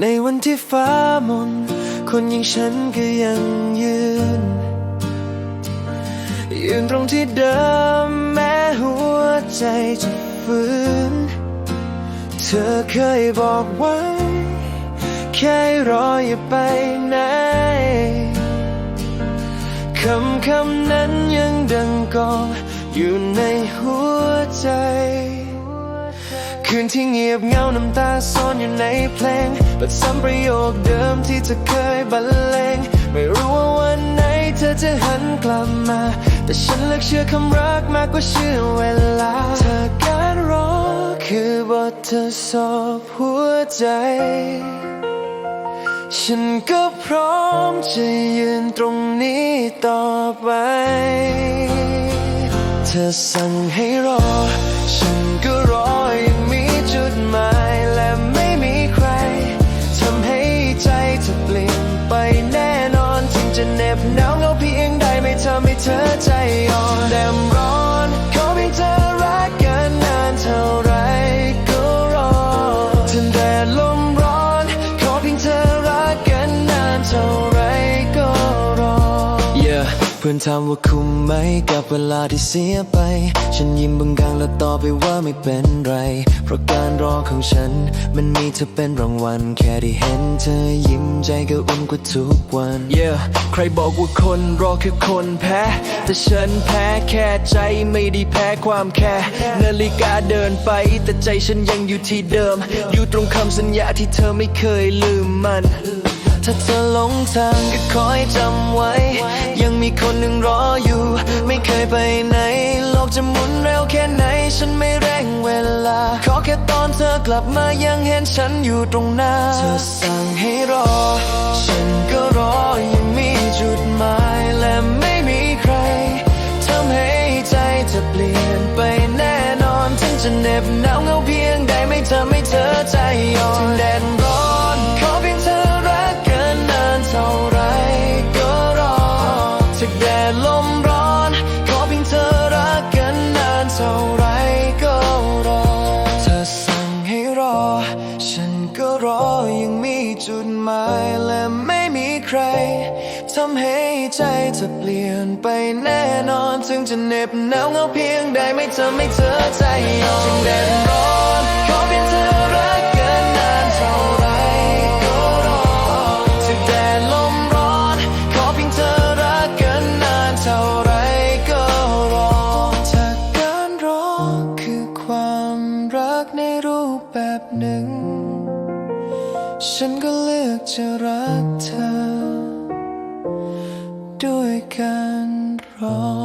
ในวันที่ฟ้ามน คนอย่างฉันก็ยังยืน ยืนตรงที่เดิมแม้หัวใจจะฟื้น เธอเคยบอกไว้ แค่รออย่าไปไหนคำคำนั้นยังดังกองอยู่ในหัวใจ คืนที่เงียบเหงาน้ำตาซ่อนอยู่ในเพลงบัดซ้ำประโยคเดิมที่เธอเคยบรรเลง ไม่รู้ว่าวันไหนเธอจะหันกลับมา แต่ฉันเลือกเชื่อคำรักมากกว่าเชื่อเวลา เธอการรอคือบททดสอบหัวใจ ฉันก็พร้อมจะยืนตรงนี้ต่อไป เธอสั่งให้รอ ฉันก็รอ หนาวเงาเพียงใดไม่ทำให้เธอใจอ่อนแดมร้อน พื่อนถามว่าคุ้มไหมกับเวลาที่เสียไป ฉันยิ้มบางกลางแล้วตอบไปว่าไม่เป็นไร เพราะการรอของฉัน มันมีเธอเป็นรางวัล แค่ได้เห็นเธอยิ้มใจก็อุ่นกว่าทุกวัน Yeah ใครบอกว่าคนรอคือคนแพ้ แต่ฉันแพ้แค่ใจไม่ได้แพ้ความแค่นาฬิกาเดินไป แต่ใจฉันยังอยู่ที่เดิม อยู่ตรงคำสัญญาที่เธอไม่เคยลืมมัน ถ้าเธอหลงทางก็คอยจำไว้ ไปไหน โลกจะหมุนเร็วแค่ไหน ฉันไม่เร่งเวลา ขอแค่ตอนเธอกลับมายังเห็นฉันอยู่ตรงหน้า เธอสั่งให้รอ ฉันก็รอยังมีจุดหมายและไม่มีใครทำให้ใจเธอเปลี่ยนไปแน่นอน ถึงจะเหน็บหนาวเงาเพียงใดไม่ทำให้เธอใจอ่อน รอ ฉันก็รอยังมีจุดหมายและไม่มีใครทำให้ใจเธอเปลี่ยนไปแน่นอน ถึงจะเหน็บหนาวเงาเพียงใดไม่ทำให้เธอใจอ่อน ฉันก็เลือกจะรักเธอ ด้วยการรอ